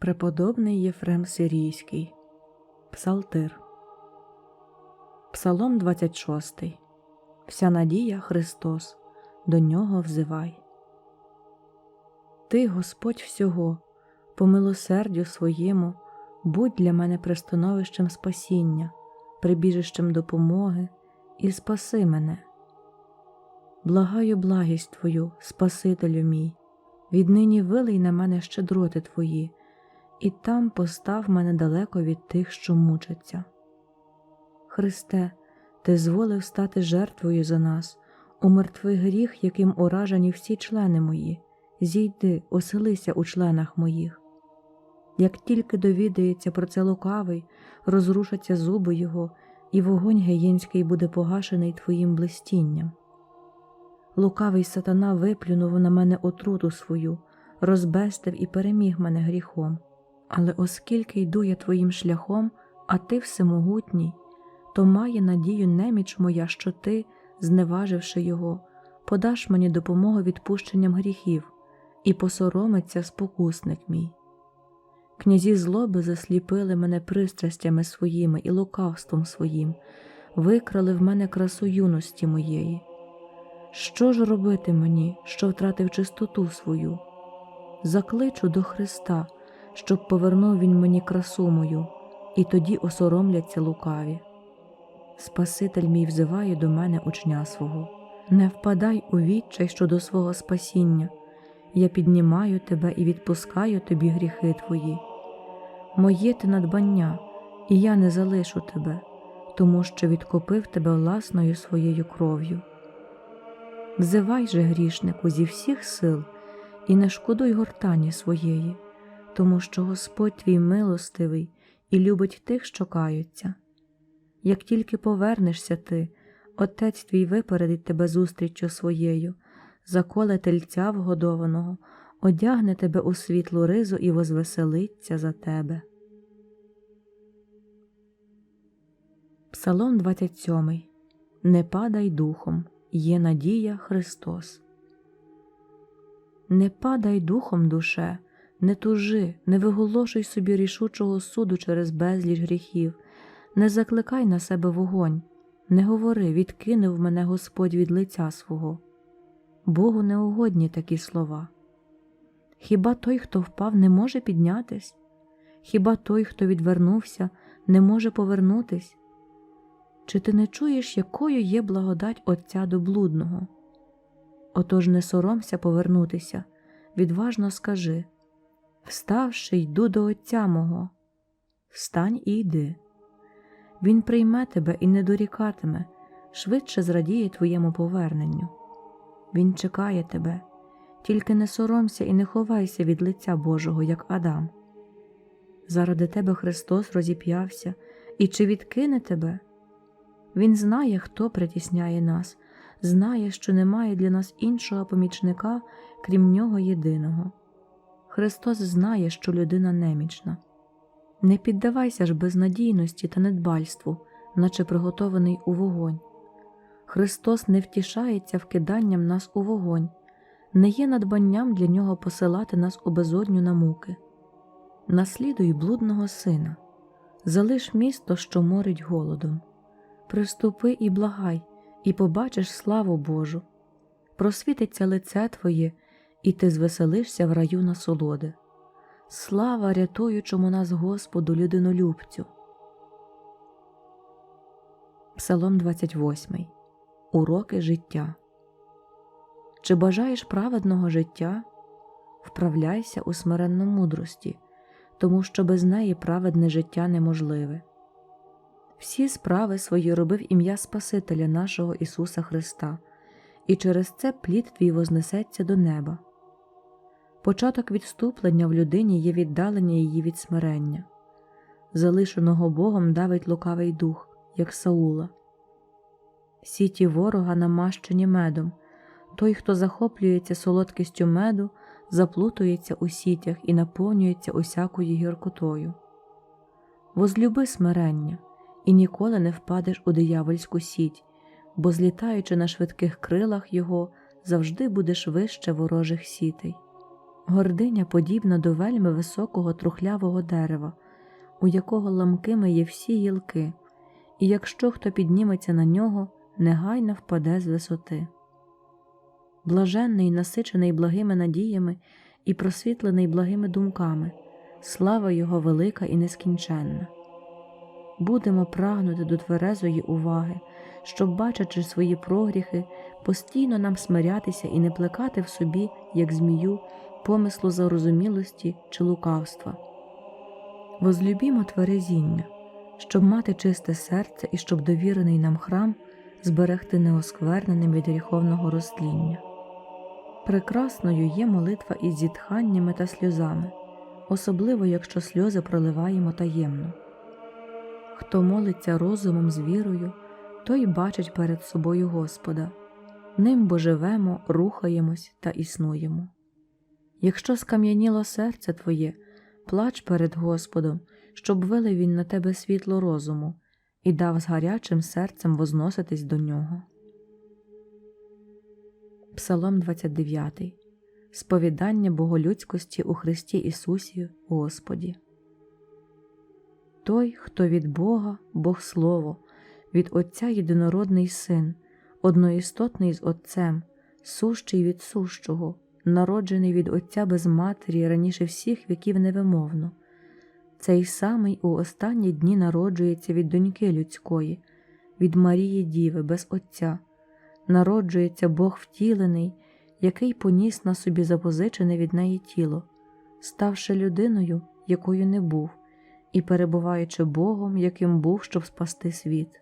Преподобний Єфрем Сирійський, Псалтир, Псалом 26. Вся надія Христос, до нього взивай. Ти, Господь всього, по милосердю своєму, будь для мене пристановищем спасіння, прибіжищем допомоги і спаси мене. Благаю благість Твою, Спасителю мій, віднині вилий на мене щедроти Твої, і там постав мене далеко від тих, що мучаться. Христе, Ти зволив стати жертвою за нас, умертви гріх, яким уражені всі члени мої, зійди, оселися у членах моїх. Як тільки довідається про це лукавий, розрушаться зуби його, і вогонь геєнський буде погашений Твоїм блистінням. Лукавий сатана виплюнув на мене отруту свою, розбестив і переміг мене гріхом. Але оскільки йду я твоїм шляхом, а ти всемогутній, то має надію неміч моя, що ти, зневаживши його, подаш мені допомогу відпущенням гріхів, і посоромиться спокусник мій. Князі злоби засліпили мене пристрастями своїми і лукавством своїм, викрали в мене красу юності моєї. Що ж робити мені, що втратив чистоту свою? Закличу до Христа, щоб повернув Він мені красу мою, і тоді осоромляться лукаві. Спаситель мій взиває до мене учня свого, не впадай у відчай щодо свого спасіння, я піднімаю тебе і відпускаю тобі гріхи твої. Моє ти надбання, і я не залишу тебе, тому що відкупив тебе власною своєю кров'ю. Взивай же, грішнику, зі всіх сил і не шкодуй гортані своєї, тому що Господь твій милостивий і любить тих, що каються. Як тільки повернешся ти, Отець твій випередить тебе зустріччю своєю, заколе тельця вгодованого, одягне тебе у світлу ризу і возвеселиться за тебе. Псалом 27. Не падай духом, є надія Христос. Не падай духом, душе, не тужи, не виголошуй собі рішучого суду через безліч гріхів, не закликай на себе вогонь, не говори, відкинув мене Господь від лиця свого. Богу неугодні такі слова. Хіба той, хто впав, не може піднятись? Хіба той, хто відвернувся, не може повернутись? Чи ти не чуєш, якою є благодать Отця до блудного? Отож не соромся повернутися, відважно скажи Вставши, йду до Отця мого, встань і йди. Він прийме тебе і не дорікатиме, швидше зрадіє твоєму поверненню. Він чекає тебе, тільки не соромся і не ховайся від лиця Божого, як Адам. Заради тебе Христос розіп'явся, і чи відкине тебе? Він знає, хто притісняє нас, знає, що немає для нас іншого помічника, крім нього єдиного. Христос знає, що людина немічна. Не піддавайся ж безнадійності та недбальству, наче приготований у вогонь. Христос не втішається вкиданням нас у вогонь, не є надбанням для нього посилати нас у безодню на муки. Наслідуй блудного сина, залиш місто, що морить голодом. Приступи і благай, і побачиш славу Божу, просвітиться лице Твоє, і ти звеселишся в раю насолоди. Слава рятуючому нас Господу, людинолюбцю. Псалом 28. Уроки життя. Чи бажаєш праведного життя? Вправляйся у смиренну мудрості, тому що без неї праведне життя неможливе. Всі справи свої робив ім'я Спасителя нашого Ісуса Христа, і через це плід твій вознесеться до неба. Початок відступлення в людині є віддалення її від смирення, залишеного Богом давить лукавий дух, як Саула. Сіті ворога намащені медом, той, хто захоплюється солодкістю меду, заплутується у сітях і наповнюється усякою гіркотою. Возлюби смирення і ніколи не впадеш у диявольську сіть, бо, злітаючи на швидких крилах його, завжди будеш вище ворожих сітей. Гординя подібна до вельми високого трухлявого дерева, у якого ламкими є всі гілки, і якщо хто підніметься на нього, негайно впаде з висоти. Блаженний, насичений благими надіями і просвітлений благими думками, слава Його велика і нескінченна. Будемо прагнути до тверезої уваги, щоб, бачачи свої прогріхи, постійно нам смирятися і не плекати в собі, як змію, помислу зарозумілості чи лукавства. Возлюбімо тверезіння, щоб мати чисте серце і щоб довірений нам храм зберегти неоскверненим від гріховного розтління. Прекрасною є молитва із зітханнями та сльозами, особливо якщо сльози проливаємо таємно. Хто молиться розумом з вірою, той бачить перед собою Господа, ним бо живемо, рухаємось та існуємо. Якщо скам'яніло серце твоє, плач перед Господом, щоб вилив він на тебе світло розуму і дав з гарячим серцем возноситись до нього. Псалом 29. Сповідання боголюдськості у Христі Ісусі Господі. Той, хто від Бога, Бог Слово, від Отця єдинородний Син, одноістотний з Отцем, сущий від сущого, народжений від Отця без матері раніше всіх віків невимовно. Цей самий у останні дні народжується від доньки людської, від Марії Діви без Отця, народжується Бог втілений, який поніс на собі запозичене від неї тіло, ставши людиною, якою не був, і перебуваючи Богом, яким був, щоб спасти світ.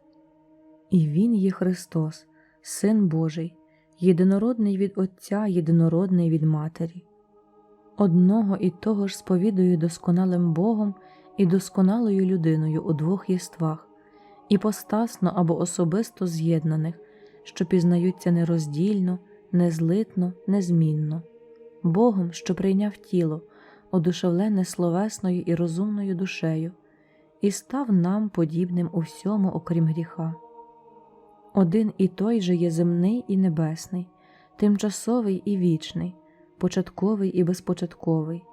І Він є Христос, Син Божий, єдинородний від Отця, єдинородний від Матері. Одного і того ж сповідую досконалим Богом і досконалою людиною у двох єствах, іпостасно або особисто з'єднаних, що пізнаються нероздільно, незлитно, незмінно, Богом, що прийняв тіло, одушевлене словесною і розумною душею, і став нам подібним у всьому, окрім гріха. Один і той же є земний і небесний, тимчасовий і вічний, початковий і безпочатковий,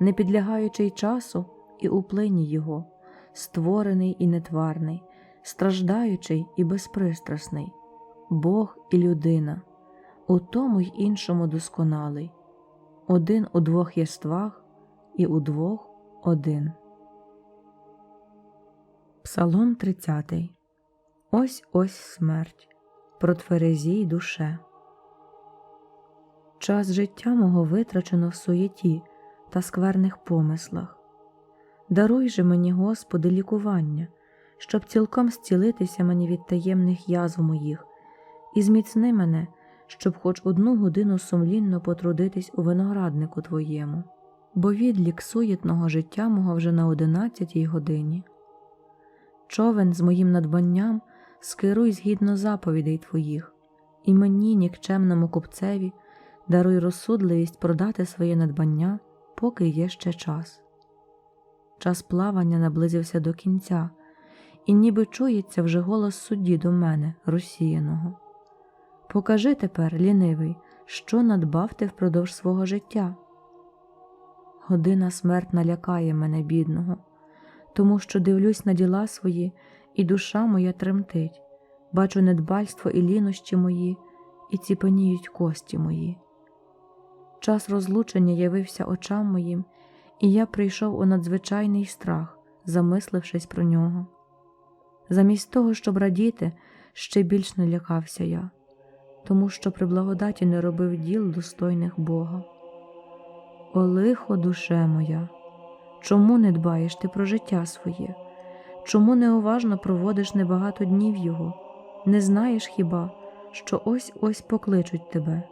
не підлягаючий часу і уплині Його, створений і нетварний, страждаючий і безпристрасний, Бог і людина, у тому й іншому досконалий, один у двох єствах і у двох один. Псалом 30 Ось ось смерть, протверезій душе. Час життя мого витрачено в суєті та скверних помислах. Даруй же мені, Господи, лікування, щоб цілком зцілитися мені від таємних язв моїх, і зміцни мене, щоб хоч одну годину сумлінно потрудитись у винограднику Твоєму, бо відлік суєтного життя мого вже на одинадцятій годині. Човен з моїм надбанням скеруй згідно заповідей Твоїх, і мені, нікчемному купцеві, даруй розсудливість продати своє надбання, поки є ще час. Час плавання наблизився до кінця, і ніби чується вже голос судді до мене, розсіяного. Покажи тепер, лінивий, що надбав ти впродовж свого життя. Година смертна лякає мене, бідного, тому що дивлюсь на діла свої, і душа моя тремтить, бачу недбальство і лінощі мої, і ціпеніють кості мої. Час розлучення явився очам моїм, і я прийшов у надзвичайний страх, замислившись про нього. Замість того, щоб радіти, ще більш не лякався я, тому що при благодаті не робив діл достойних Бога. О лихо, душе моя, чому не дбаєш ти про життя своє? Чому неуважно проводиш небагато днів його, не знаєш хіба, що ось ось покличуть тебе?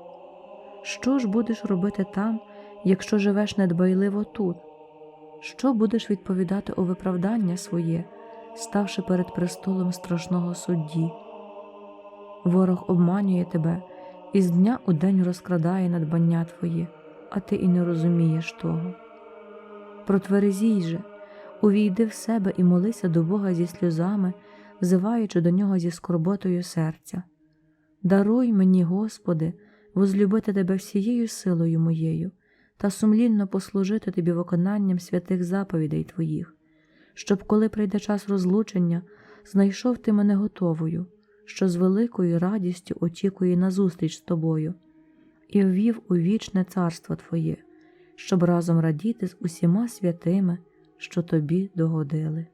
Що ж будеш робити там, якщо живеш недбайливо тут? Що будеш відповідати у виправдання своє, ставши перед престолом страшного судді? Ворог обманює тебе і з дня у день розкрадає надбання твоє, а ти і не розумієш того. Протверезій же, увійди в себе і молися до Бога зі сльозами, взиваючи до нього зі скорботою серця. Даруй мені, Господи, возлюбити Тебе всією силою моєю, та сумлінно послужити тобі виконанням святих заповідей Твоїх, щоб, коли прийде час розлучення, знайшов ти мене готовою, що з великою радістю очікує на зустріч з тобою, і ввів у вічне царство Твоє, щоб разом радіти з усіма святими, що тобі догодили.